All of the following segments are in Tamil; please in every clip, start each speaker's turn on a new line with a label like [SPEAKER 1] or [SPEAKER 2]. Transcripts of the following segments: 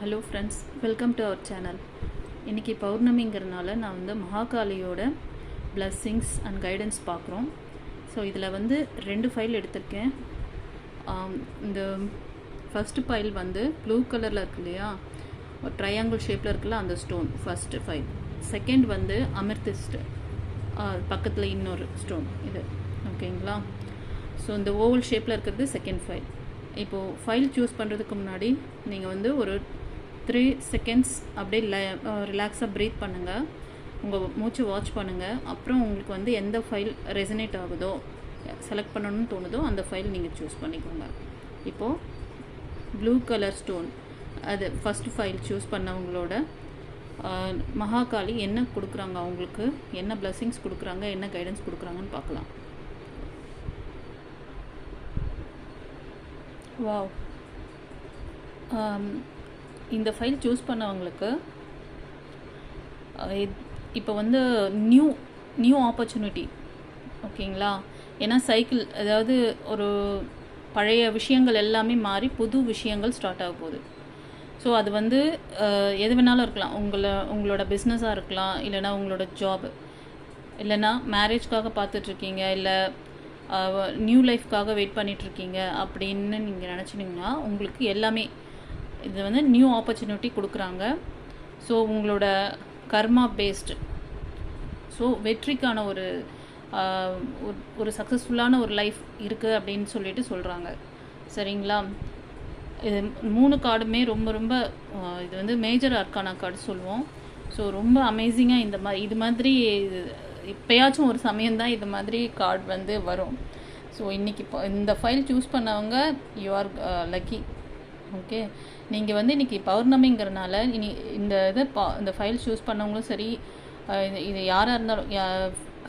[SPEAKER 1] Hello friends welcome to our channel இன்றைக்கி பௌர்ணமிங்கிறனால நான் வந்து மகாகாளியோட பிளஸ்ஸிங்ஸ் அண்ட் கைடன்ஸ் பார்க்குறோம். ஸோ இதில் வந்து ரெண்டு ஃபைல் எடுத்திருக்கேன். இந்த ஃபஸ்ட்டு ஃபைல் வந்து ப்ளூ கலரில் இருக்கு இல்லையா? ஒரு ட்ரையாங்கிள் ஷேப்பில் இருக்குல்ல அந்த ஸ்டோன் ஃபஸ்ட்டு ஃபைல் செகண்ட் வந்து அமிர்திஸ்ட் பக்கத்தில் இன்னொரு ஸ்டோன் இது. ஓகேங்களா ஸோ இந்த ஓவல் ஷேப்பில் இருக்கிறது செகண்ட் ஃபைல் இப்போது ஃபைல் சூஸ் பண்ணுறதுக்கு முன்னாடி நீங்கள் வந்து ஒரு த்ரீ செகண்ட்ஸ் அப்படியே ரிலாக்ஸாக ப்ரீத் பண்ணுங்கள் உங்கள் மூச்சு வாட்ச் பண்ணுங்கள் அப்புறம் உங்களுக்கு வந்து எந்த ஃபைல் ரெசனேட் ஆகுதோ செலக்ட் பண்ணணும்னு தோணுதோ அந்த ஃபைல் நீங்கள் சூஸ் பண்ணிக்கோங்க. இப்போது ப்ளூ கலர் ஸ்டோன் அது ஃபஸ்ட்டு ஃபைல் சூஸ் பண்ணவங்களோட மகாகாளி என்ன கொடுக்குறாங்க அவங்களுக்கு? என்ன பிளஸ்ஸிங்ஸ் கொடுக்குறாங்க? என்ன கைடன்ஸ் கொடுக்குறாங்கன்னு பார்க்கலாம். வாவ் இந்த ஃபைல் சூஸ் பண்ணவங்களுக்கு இப்போ வந்து நியூ நியூ ஆப்பர்ச்சுனிட்டி ஓகேங்களா? ஏன்னா சைக்கிள் அதாவது ஒரு பழைய விஷயங்கள் எல்லாமே மாறி புது விஷயங்கள் ஸ்டார்ட் ஆக போகுது. ஸோ அது வந்து எது வேணாலும் இருக்கலாம். உங்களை உங்களோட பிஸ்னஸாக இருக்கலாம் இல்லைன்னா உங்களோட ஜாப் இல்லைன்னா மேரேஜ்க்காக பார்த்துட்ருக்கீங்க இல்லை நியூ லைஃப்க்காக வெயிட் பண்ணிகிட்ருக்கீங்க அப்படின்னு நீங்கள் நினச்சிங்கன்னா உங்களுக்கு எல்லாமே இது வந்து நியூ ஆப்பர்ச்சுனிட்டி கொடுக்குறாங்க. ஸோ உங்களோட கர்மா பேஸ்டு ஸோ வெற்றிக்கான ஒரு ஒரு- ஒரு சக்ஸஸ்ஃபுல்லான ஒரு லைஃப் இருக்குது அப்படின்னு சொல்லிட்டு சொல்கிறாங்க சரிங்களா? இது மூணு கார்டுமே ரொம்ப ரொம்ப இது வந்து மேஜர் அர்க்கானா கார்டு சொல்லுவோம். ஸோ ரொம்ப அமேசிங்காக இந்த மாதிரி இது மாதிரி இப்போயாச்சும் ஒரு சமயம்தான் இது மாதிரி கார்டு வந்து வரும். ஸோ இன்றைக்கி இப்போ இந்த ஃபைல் சூஸ் பண்ணவங்க யூ ஆர் லக்கி ஓகே நீங்கள் வந்து இன்றைக்கி பௌர்ணமிங்கிறனால இனி இந்த இதை பா இந்த ஃபைல் சூஸ் பண்ணவங்களும் சரி இது இது யாராக இருந்தாலும்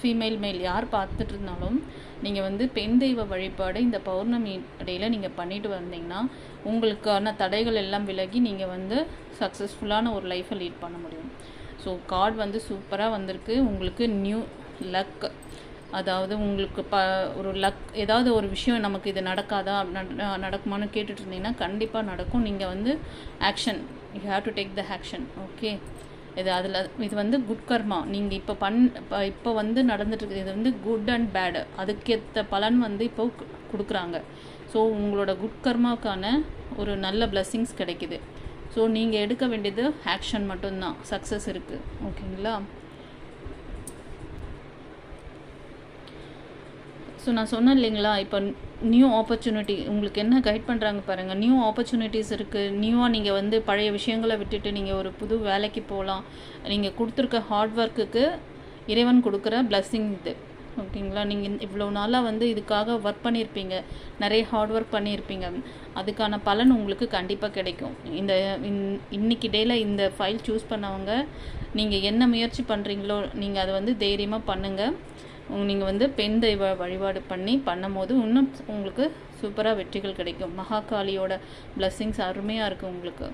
[SPEAKER 1] ஃபீமேல் மேல் யார் பார்த்துட்டு இருந்தாலும் நீங்கள் வந்து பெண் தெய்வ வழிபாடு இந்த பௌர்ணமி இடையில் நீங்கள் பண்ணிட்டு வந்தீங்கன்னா உங்களுக்கான தடைகள் எல்லாம் விலகி நீங்கள் வந்து சக்ஸஸ்ஃபுல்லான ஒரு லைஃப்பை லீட் பண்ண முடியும். ஸோ கார்டு வந்து சூப்பராக வந்திருக்கு. உங்களுக்கு நியூ லக் அதாவது உங்களுக்கு ப ஒரு லக் ஏதாவது ஒரு விஷயம் நமக்கு இது நடக்காதா நட- நடக்குமான்னு கேட்டுட்டு இருந்தீங்கன்னா கண்டிப்பாக நடக்கும். நீங்கள் வந்து action you have to take the action okay இது அதில் இது வந்து குட் கர்மா நீங்கள் இப்போ பண் இப்போ இப்போ வந்து நடந்துட்டுருக்கு இது வந்து குட் அண்ட் பேடு அதுக்கேற்ற பலன் வந்து இப்போ கு- கொடுக்குறாங்க. ஸோ உங்களோட குட் கர்மாக்கான ஒரு நல்ல blessings கிடைக்குது. ஸோ நீங்கள் எடுக்க வேண்டியது ஆக்ஷன் மட்டும்தான். சக்ஸஸ் இருக்குது ஓகேங்களா ஸோ நான் சொன்னேன் இல்லைங்களா இப்போ நியூ ஆப்பர்ச்சுனிட்டி உங்களுக்கு என்ன கைட் பண்ணுறாங்க பாருங்கள் நியூ ஆப்பர்ச்சுனிட்டிஸ் இருக்குது நியூவாக நீங்கள் வந்து பழைய விஷயங்களை விட்டுட்டு நீங்கள் ஒரு புது வேலைக்கு போகலாம் நீங்கள் கொடுத்துருக்க ஹார்ட் ஒர்க்குக்கு இறைவன் கொடுக்குற பிளஸ்ஸிங் இது. ஓகேங்களா? நீங்கள் இவ்வளோ நாளாக வந்து இதுக்காக ஒர்க் பண்ணியிருப்பீங்க நிறைய ஹார்ட் ஒர்க் பண்ணியிருப்பீங்க அதுக்கான பலன் உங்களுக்கு கண்டிப்பாக கிடைக்கும். இந்த இன்- இன்னைக்கு டேயில் இந்த ஃபைல் சூஸ் பண்ணவங்க நீங்கள் என்ன முயற்சி பண்ணுறீங்களோ நீங்கள் அதை வந்து தைரியமாக பண்ணுங்கள் நீங்கள் வந்து பெண் தெய்வ வழிபாடு பண்ணி பண்ணும்போது இன்னும் உங்களுக்கு சூப்பராக வெற்றிகள் கிடைக்கும். மகாகாளியோட பிளஸ்ஸிங்ஸ் அருமையாக இருக்குது உங்களுக்கு.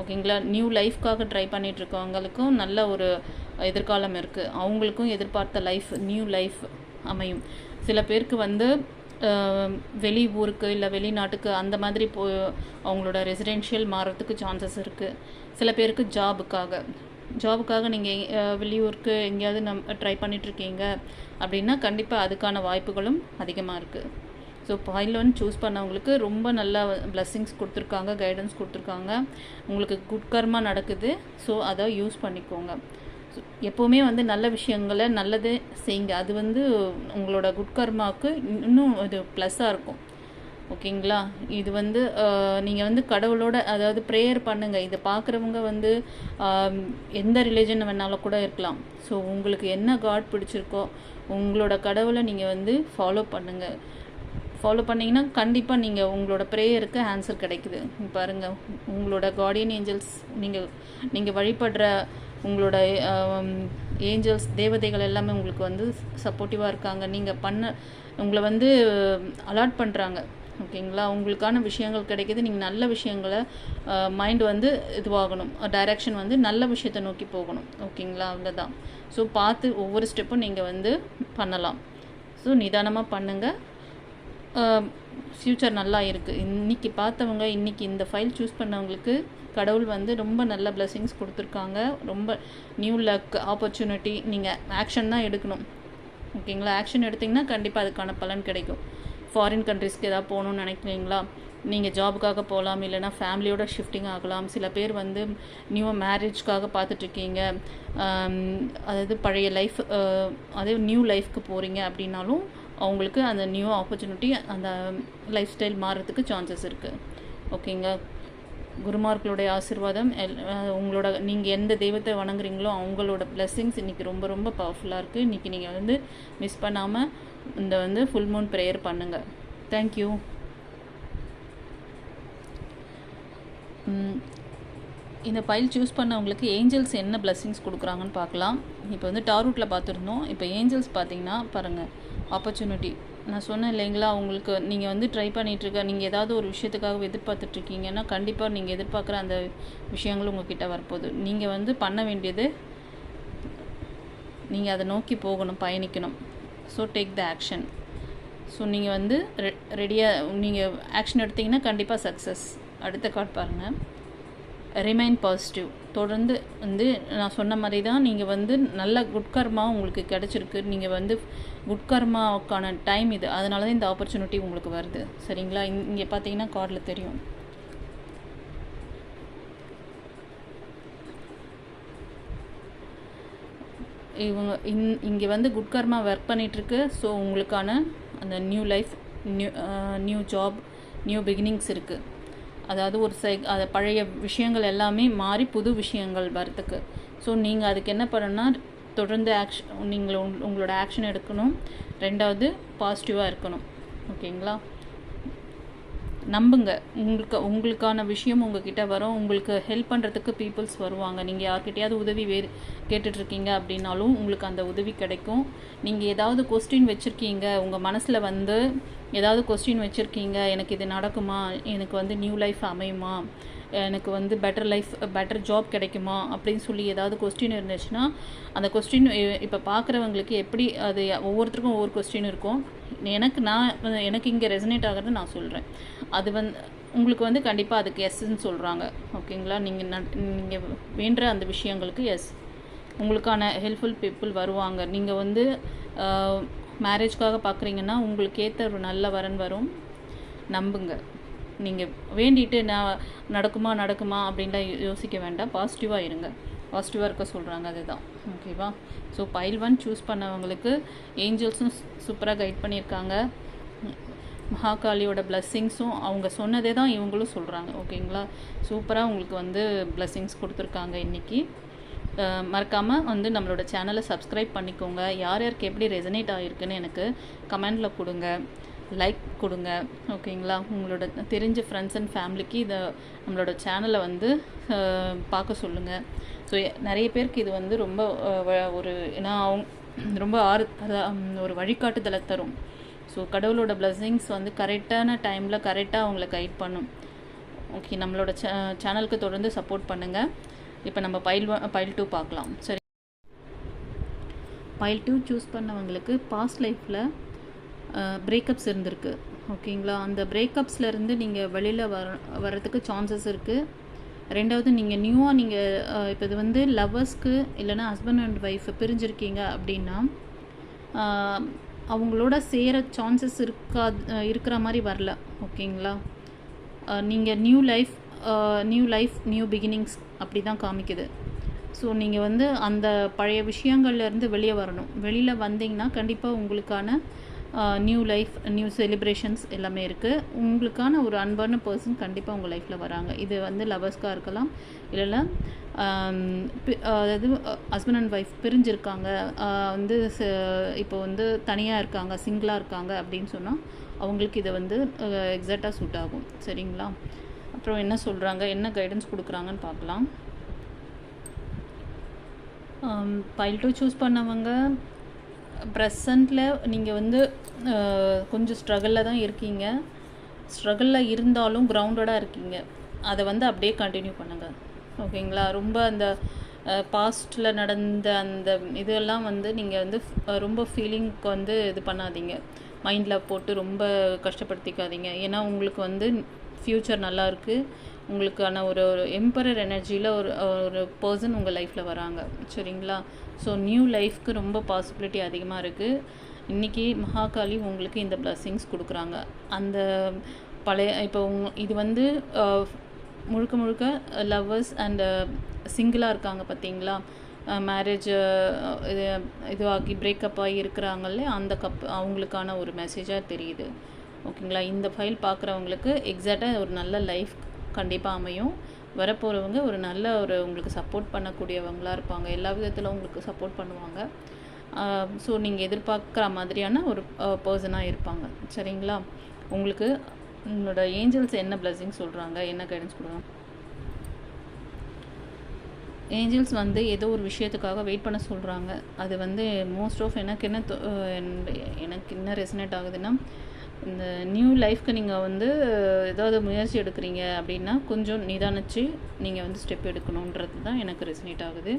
[SPEAKER 1] ஓகேங்களா? நியூ லைஃப்க்காக ட்ரை பண்ணிகிட்ருக்கவங்களுக்கும் நல்ல ஒரு எதிர்காலம் இருக்குது அவங்களுக்கும் எதிர்பார்த்த லைஃப் நியூ லைஃப் அமையும். சில பேருக்கு வந்து வெளி ஊருக்கு இல்லை வெளிநாட்டுக்கு அந்த மாதிரி போ அவங்களோட ரெசிடென்ஷியல் மாறுறதுக்கு சான்சஸ் இருக்குது சில பேருக்கு ஜாபுக்காக ஜாபுக்காக நீங்கள் வெளியூருக்கு எங்கேயாவது நம் ட்ரை பண்ணிகிட்ருக்கீங்க அப்படின்னா கண்டிப்பாக அதுக்கான வாய்ப்புகளும் அதிகமாக இருக்குது ஸோ பாயில் ஒன் சூஸ் பண்ணவங்களுக்கு ரொம்ப நல்ல பிளஸ்ஸிங்ஸ் கொடுத்துருக்காங்க கைடன்ஸ் கொடுத்துருக்காங்க. உங்களுக்கு குட் கர்மா நடக்குது. ஸோ அதை யூஸ் பண்ணிக்கோங்க. ஸோ எப்போவுமே வந்து நல்ல விஷயங்களை நல்லதே செய்யுங்க. அது வந்து உங்களோட குட் கர்மாவுக்கு இன்னும் இது ப்ளஸ்ஸாக இருக்கும். ஓகேங்களா? இது வந்து நீங்கள் வந்து கடவுளோட அதாவது ப்ரேயர் பண்ணுங்கள் இதை பார்க்குறவங்க வந்து எந்த ரிலீஜன் வேணாலும் கூட இருக்கலாம். ஸோ உங்களுக்கு என்ன காட் பிடிச்சிருக்கோ உங்களோட கடவுளை நீங்கள் வந்து ஃபாலோ பண்ணுங்கள் ஃபாலோ பண்ணிங்கன்னா கண்டிப்பாக நீங்கள் உங்களோட ப்ரேயருக்கு ஆன்சர் கிடைக்குது. பாருங்கள் உங்களோட கார்டியன் ஏஞ்சல்ஸ் நீங்கள் நீங்கள் வழிபடுற உங்களோட ஏஞ்சல்ஸ் தேவதைகள் எல்லாமே உங்களுக்கு வந்து சப்போர்ட்டிவாக இருக்காங்க. நீங்கள் பண்ண உங்களை வந்து அலாட் பண்ணுறாங்க ஓகேங்களா? உங்களுக்கான விஷயங்கள் கிடைக்கிது. நீங்கள் நல்ல விஷயங்களை மைண்ட் வந்து இதுவாகணும். டைரக்ஷன் வந்து நல்ல விஷயத்தை நோக்கி போகணும். ஓகேங்களா? அவ்வளோதான் ஸோ பார்த்து ஒவ்வொரு ஸ்டெப்பும் நீங்கள் வந்து பண்ணலாம். ஸோ நிதானமாக பண்ணுங்கள் ஃப்யூச்சர் நல்லா இருக்குது இன்றைக்கி பார்த்தவங்க இன்றைக்கி இந்த ஃபைல் சூஸ் பண்ணவங்களுக்கு கடவுள் வந்து ரொம்ப நல்ல பிளெஸிங்ஸ் கொடுத்துருக்காங்க. ரொம்ப நியூ லக் ஆப்பர்ச்சுனிட்டி நீங்கள் ஆக்ஷன் தான் எடுக்கணும். ஓகேங்களா? ஆக்ஷன் எடுத்திங்கன்னா கண்டிப்பாக அதுக்கான பலன் கிடைக்கும். ஃபாரின் கண்ட்ரிஸ்க்கு ஏதாவது போகணுன்னு நினைக்கிறீங்களா? நீங்கள் ஜாபுக்காக போகலாம் இல்லைனா ஃபேமிலியோட ஷிஃப்டிங் ஆகலாம். சில பேர் வந்து நியூ மேரேஜ்க்காக பார்த்துட்ருக்கீங்க. அதாவது பழைய லைஃப் அதே நியூ லைஃப்க்கு போகிறீங்க அப்படின்னாலும் அவங்களுக்கு அந்த நியூ ஆப்பர்ச்சுனிட்டி அந்த லைஃப் ஸ்டைல் மாறுறதுக்கு சான்சஸ் இருக்குது ஓகேங்க குருமார்களுடைய ஆசிர்வாதம் எல் உங்களோட நீங்கள் எந்த தெய்வத்தை வணங்குறீங்களோ அவங்களோட blessings இன்றைக்கி ரொம்ப ரொம்ப பவர்ஃபுல்லாக இருக்குது இன்றைக்கி நீங்கள் வந்து மிஸ் பண்ணாமல் இந்த வந்து ஃபுல் மூன் ப்ரேயர் பண்ணுங்கள் தேங்க்யூ இந்த ஃபைல் சூஸ் பண்ணவங்களுக்கு ஏஞ்சல்ஸ் என்ன பிளஸ்ஸிங்ஸ் கொடுக்குறாங்கன்னு பார்க்கலாம். இப்போ வந்து டாரூட்டில் பார்த்துருந்தோம். இப்போ ஏஞ்சல்ஸ் பார்த்தீங்கன்னா பாருங்கள் ஆப்பர்ச்சுனிட்டி நான் சொன்னேன் இல்லைங்களா உங்களுக்கு நீங்கள் வந்து ட்ரை பண்ணிகிட்ருக்க நீங்கள் ஏதாவது ஒரு விஷயத்துக்காக எதிர்பார்த்துட்ருக்கீங்கன்னா கண்டிப்பாக நீங்கள் எதிர்பார்க்குற அந்த விஷயங்களும் உங்ககிட்ட வரப்போகுது. நீங்கள் வந்து பண்ண வேண்டியது நீங்கள் அதை நோக்கி போகணும் பயணிக்கணும். So take the action so நீங்கள் வந்து ரெ ரெடியாக நீங்கள் ஆக்ஷன் எடுத்தீங்கன்னா கண்டிப்பாக சக்ஸஸ் அடுத்த கார்ட் பாருங்கள் ரிமைன் பாசிட்டிவ் தொடர்ந்து வந்து நான் சொன்ன மாதிரி தான் நீங்கள் வந்து நல்ல குட்கர்மா உங்களுக்கு கிடச்சிருக்கு. நீங்கள் வந்து குட்கர்மாவுக்கான டைம் இது. அதனால தான் இந்த ஆப்பர்ச்சுனிட்டி உங்களுக்கு வருது. சரிங்களா? இங்கே பார்த்தீங்கன்னா கார்டில் தெரியும். இவங்க இன் இங்கே வந்து குட்கர்மா ஒர்க் பண்ணிகிட்ருக்கு ஸோ உங்களுக்கான அந்த new life new new job new beginnings இருக்குது அதாவது ஒரு சை அது பழைய விஷயங்கள் எல்லாமே மாறி புது விஷயங்கள் வரத்துக்கு ஸோ நீங்கள் அதுக்கு என்ன பண்ணணும்னா தொடர்ந்து ஆக்ஷன் நீங்கள் உங் உங்களோட ஆக்ஷன் எடுக்கணும். ரெண்டாவது பாசிட்டிவாக இருக்கணும். ஓகேங்களா நம்புங்க. உங்களுக்கு உங்களுக்கான விஷயம் உங்ககிட்ட வரும். உங்களுக்கு ஹெல்ப் பண்ணுறதுக்கு பீப்புள்ஸ் வருவாங்க. நீங்கள் யார்கிட்டயாவது உதவி வேறு கேட்டுட்ருக்கீங்க அப்படின்னாலும் உங்களுக்கு அந்த உதவி கிடைக்கும். நீங்கள் ஏதாவது கொஸ்டின் வச்சுருக்கீங்க. உங்கள் மனசில் வந்து ஏதாவது கொஸ்டின் வச்சுருக்கீங்க. எனக்கு இது நடக்குமா? எனக்கு வந்து நியூ லைஃப் அமையுமா? எனக்கு வந்து பெட்டர் லைஃப் பெட்டர் ஜாப் கிடைக்குமா அப்படின்னு சொல்லி ஏதாவது கொஸ்டின் இருந்துச்சுன்னா அந்த கொஸ்டின் இப்போ பார்க்குறவங்களுக்கு எப்படி அது ஒவ்வொருத்தருக்கும் ஒவ்வொரு கொஸ்டின் இருக்கும். எனக்கு நான் எனக்கு இங்கே ரெசனேட் ஆகிறது நான் சொல்கிறேன் அது வந்து உங்களுக்கு வந்து கண்டிப்பாக அதுக்கு எஸ்ன்னு சொல்கிறாங்க ஓகேங்களா நீங்கள் ந நீங்கள் வேண்டுற அந்த விஷயங்களுக்கு எஸ் உங்களுக்கான ஹெல்ப்ஃபுல் பீப்புள் வருவாங்க. நீங்கள் வந்து மேரேஜ்க்காக பார்க்குறீங்கன்னா உங்களுக்கு ஏற்ற ஒரு நல்ல வரன் வரும். நம்புங்க. நீங்கள் வேண்டிட்டு நான் நடக்குமா நடக்குமா அப்படின்லாம் யோசிக்க வேண்டாம். பாசிட்டிவாக இருங்க. பாசிட்டிவாக இருக்க சொல்கிறாங்க அதுதான். ஓகேவா ஸோ பைல் ஒன் சூஸ் பண்ணவங்களுக்கு ஏஞ்சல்ஸும் சூப்பராக கைட் பண்ணியிருக்காங்க. மகாகாளியோட பிளஸ்ஸிங்ஸும் அவங்க சொன்னதே தான் இவங்களும் சொல்கிறாங்க ஓகேங்களா சூப்பராக உங்களுக்கு வந்து பிளஸ்ஸிங்ஸ் கொடுத்துருக்காங்க இன்றைக்கி மறக்காமல் வந்து நம்மளோட சேனலை சப்ஸ்கிரைப் பண்ணிக்கோங்க. யார் யாருக்கு எப்படி ரெசனேட் ஆகிருக்குன்னு எனக்கு கமெண்டில் கொடுங்க. லைக் கொடுங்க ஓகேங்களா உங்களோட தெரிஞ்ச ஃப்ரெண்ட்ஸ் அண்ட் ஃபேமிலிக்கு இதை நம்மளோட சேனலை வந்து பார்க்க சொல்லுங்கள் ஸோ நிறைய பேருக்கு இது வந்து ரொம்ப ஒரு ஏன்னா அவங்க ரொம்ப ஆறு ஒரு வழிகாட்டுதலை தரும். ஸோ கடவுளோட பிளஸ்ஸிங்ஸ் வந்து கரெக்டான டைமில் கரெக்டாக அவங்கள கைட் பண்ணும். ஓகே நம்மளோட சே சேனலுக்கு தொடர்ந்து சப்போர்ட் பண்ணுங்கள் இப்போ நம்ம பைல் பைல் டூ பார்க்கலாம். சரி. பைல் டூ சூஸ் பண்ணவங்களுக்கு பாஸ்ட் லைஃப்பில் பிரேக்கப்ஸ் இருந்திருக்கு. ஓகேங்களா? அந்த பிரேக்கப்ஸ்லேருந்து நீங்கள் வெளியில் வர வர்றதுக்கு சான்சஸ் இருக்குது ரெண்டாவது நீங்கள் நியூவாக நீங்கள் இப்போ இது வந்து லவ்வர்ஸ்க்கு இல்லைனா ஹஸ்பண்ட் அண்ட் ஒய்ஃப் பிரிஞ்சிருக்கீங்க அப்படின்னா அவங்களோட சேர சான்சஸ் இருக்கா இருக்கிற மாதிரி வரல. ஓகேங்களா? நீங்கள் new life new life new beginnings அப்படி தான் காமிக்குது. ஸோ நீங்கள் வந்து அந்த பழைய விஷயங்கள்லேருந்து வெளியே வரணும். வெளியில் வந்தீங்கன்னா கண்டிப்பாக உங்களுக்கான நியூ லைஃப் நியூ செலிப்ரேஷன்ஸ் எல்லாமே இருக்குது உங்களுக்கான ஒரு அன்பான பர்சன் கண்டிப்பாக உங்கள் லைஃப்பில் வராங்க. இது வந்து லவர்ஸ்க்காக இருக்கலாம். இல்லைன்னா அதாவது ஹஸ்பண்ட் அண்ட் ஒய்ஃப் பிரிஞ்சிருக்காங்க. வந்து இப்போ வந்து தனியாக இருக்காங்க சிங்கிளாக இருக்காங்க அப்படின்னு சொன்னால் அவங்களுக்கு இதை வந்து எக்ஸாக்டாக சூட் ஆகும். சரிங்களா? அப்புறம் என்ன சொல்கிறாங்க என்ன கைடன்ஸ் கொடுக்குறாங்கன்னு பார்க்கலாம். பைல் டூ சூஸ் பண்ணவங்க ப்ரெசண்டில் நீங்கள் வந்து கொஞ்சம் ஸ்ட்ரகிளில் தான் இருக்கீங்க. ஸ்ட்ரகிளில் இருந்தாலும் கிரவுண்டடாக இருக்கீங்க. அதை வந்து அப்படியே கண்டினியூ பண்ணுங்கள் ஓகேங்களா? ரொம்ப அந்த பாஸ்ட்டில் நடந்த அந்த இதெல்லாம் வந்து நீங்கள் வந்து ரொம்ப ஃபீலிங்க்கு வந்து இது பண்ணாதீங்க. மைண்டில் போட்டு ரொம்ப கஷ்டப்படுத்திக்காதீங்க. ஏன்னா உங்களுக்கு வந்து ஃப்யூச்சர் நல்லா இருக்குது உங்களுக்கான ஒரு ஒரு எம்பரர் எனர்ஜியில் ஒரு ஒரு பர்சன் உங்கள் லைஃப்பில் வராங்க. சரிங்களா? ஸோ நியூ லைஃப்க்கு ரொம்ப பாசிபிலிட்டி அதிகமாக இருக்குது இன்றைக்கி மகாகாளி உங்களுக்கு இந்த பிளஸ்ஸிங்ஸ் கொடுக்குறாங்க. அந்த பழைய இப்போ உங் இது வந்து முழுக்க முழுக்க லவ்வர்ஸ் அண்ட் சிங்கிளாக இருக்காங்க பார்த்தீங்களா மேரேஜ் இது இதுவாகி பிரேக்கப் ஆகி இருக்கிறாங்கல்ல அந்த கப் அவங்களுக்கான ஒரு மெசேஜாக தெரியுது. ஓகேங்களா இந்த ஃபைல் பார்க்குறவங்களுக்கு எக்ஸாக்டாக ஒரு நல்ல லைஃப் கண்டிப்பாக அமையும். வரப்போகிறவங்க ஒரு நல்ல ஒரு உங்களுக்கு சப்போர்ட் பண்ணக்கூடியவங்களாக இருப்பாங்க. எல்லா விதத்தில் உங்களுக்கு சப்போர்ட் பண்ணுவாங்க. ஸோ நீங்கள் எதிர்பார்க்குற மாதிரியான ஒரு பர்சனாக இருப்பாங்க. சரிங்களா? உங்களுக்கு உங்களோட ஏஞ்சல்ஸ் என்ன பிளஸ்ஸிங் சொல்கிறாங்க என்ன கைடன்ஸ் கொடுக்குறாங்க ஏஞ்சல்ஸ் வந்து ஏதோ ஒரு விஷயத்துக்காக வெயிட் பண்ண சொல்கிறாங்க அது வந்து மோஸ்ட் ஆஃப் எனக்கு என்ன எனக்கு என்ன ரெசனேட் ஆகுதுன்னா இந்த நியூ லைஃப்க்கு நீங்கள் வந்து ஏதாவது முயற்சி எடுக்கிறீங்க அப்படின்னா கொஞ்சம் நிதானிச்சு நீங்கள் வந்து ஸ்டெப் எடுக்கணுன்றது தான் எனக்கு ரெசனேட் ஆகுது.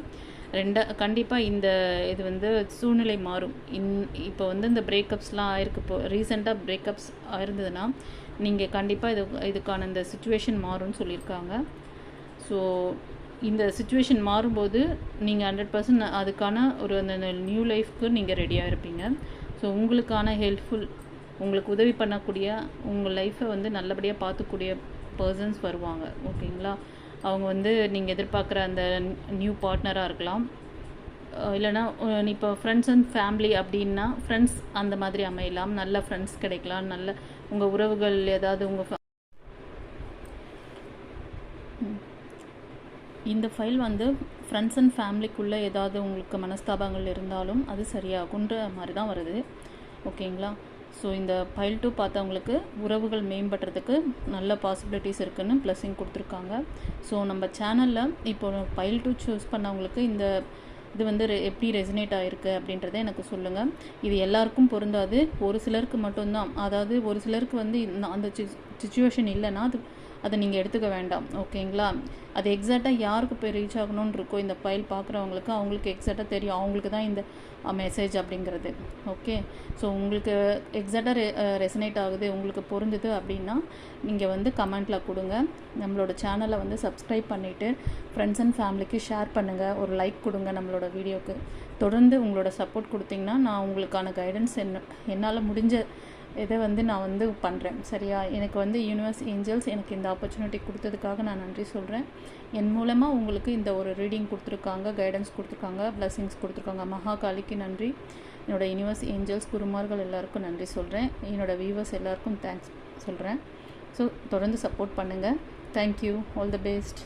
[SPEAKER 1] ரெண்டா கண்டிப்பாக இந்த இது வந்து சூழ்நிலை மாறும். இன் இப்போ வந்து இந்த பிரேக்கப்ஸ்லாம் ஆயிருக்கு இப்போ ரீசெண்டாக பிரேக்கப்ஸ் ஆயிருந்ததுன்னா நீங்கள் கண்டிப்பாக இது இதுக்கான இந்த சுச்சுவேஷன் மாறும்னு சொல்லியிருக்காங்க. ஸோ இந்த சுச்சுவேஷன் மாறும்போது நீங்கள் ஹண்ட்ரட் பர்சன்ட் அதுக்கான ஒரு அந்த நியூ லைஃப்க்கு நீங்கள் ரெடியாக இருப்பீங்க ஸோ உங்களுக்கான ஹெல்ப்ஃபுல் உங்களுக்கு உதவி பண்ணக்கூடிய உங்கள் லைஃப்பை வந்து நல்லபடியாக பார்த்துக்கூடிய பர்சன்ஸ் வருவாங்க. ஓகேங்களா? அவங்க வந்து நீங்கள் எதிர்பார்க்குற அந்த நியூ பார்ட்னராக இருக்கலாம். இல்லைனா இல்லைன்னா இப்போ ஃப்ரெண்ட்ஸ் அண்ட் ஃபேமிலி அப்படின்னா ஃப்ரெண்ட்ஸ் அந்த மாதிரி அமையலாம். நல்ல ஃப்ரெண்ட்ஸ் கிடைக்கலாம். நல்ல உங்கள் உறவுகள் ஏதாவது உங்கள் இந்த ஃபைல் வந்து ஃப்ரெண்ட்ஸ் அண்ட் ஃபேமிலிக்குள்ளே ஏதாவது உங்களுக்கு மனஸ்தாபங்கள் இருந்தாலும் அது சரியாகுன்ற மாதிரி தான் வருது. ஓகேங்களா? ஸோ இந்த ஃபைல் டூ பார்த்தவங்களுக்கு உறவுகள் மேம்படுறதுக்கு நல்ல பாசிபிலிட்டிஸ் இருக்குன்னு ப்ளஸ்ஸிங் கொடுத்துருக்காங்க. ஸோ நம்ம சேனலில் இப்போ ஃபைல் டூ சூஸ் பண்ணவங்களுக்கு இந்த இது வந்து ரெ- எப்படி ரெசினேட் ஆகிருக்கு அப்படின்றத எனக்கு சொல்லுங்கள் இது எல்லாருக்கும் பொருந்தாது. ஒரு சிலருக்கு மட்டும்தான். அதாவது ஒரு சிலருக்கு வந்து இந்த- அந்த சுச்சுவேஷன் இல்லைன்னா அது அதை நீங்கள் எடுத்துக்க வேண்டாம். ஓகேங்களா? அது எக்ஸாக்டாக யாருக்கு போய் ரீச் ஆகணும்னு இருக்கோ இந்த ஃபைல் பார்க்குறவங்களுக்கு அவங்களுக்கு எக்ஸாக்டாக தெரியும். அவங்களுக்கு தான் இந்த மெசேஜ் அப்படிங்கிறது. ஓகே? ஸோ உங்களுக்கு எக்ஸாக்டாக ரெசனேட் ஆகுது உங்களுக்கு பொருந்துது அப்படின்னா நீங்கள் வந்து கமெண்ட்டில் கொடுங்க. நம்மளோட சேனலை வந்து சப்ஸ்கிரைப் பண்ணிவிட்டு ஃப்ரெண்ட்ஸ் அண்ட் ஃபேமிலிக்கு ஷேர் பண்ணுங்கள் ஒரு லைக் கொடுங்க நம்மளோட வீடியோக்கு தொடர்ந்து உங்களோட சப்போர்ட் கொடுத்தீங்கன்னா நான் உங்களுக்கான கைடன்ஸ் என்ன என்னால் முடிஞ்ச இதை வந்து நான் வந்து பண்ணுறேன் சரியா? எனக்கு வந்து யூனிவர்ஸ் ஏஞ்சல்ஸ் எனக்கு இந்த ஆப்பர்ச்சுனிட்டி கொடுத்ததுக்காக நான் நன்றி சொல்கிறேன் என் மூலமாக உங்களுக்கு இந்த ஒரு ரீடிங் கொடுத்துருக்காங்க கைடன்ஸ் கொடுத்துருக்காங்க பிளஸ்ஸிங்ஸ் கொடுத்துருக்காங்க. மகாகாலிக்கு நன்றி. என்னோடய யூனிவர்ஸ் ஏஞ்சல்ஸ் குருமார்கள் எல்லாருக்கும் நன்றி சொல்கிறேன் என்னோடய வியூவர்ஸ் எல்லாருக்கும் தேங்க்ஸ் சொல்கிறேன் ஸோ தொடர்ந்து சப்போர்ட் பண்ணுங்கள் தேங்க்யூ ஆல் த பெஸ்ட்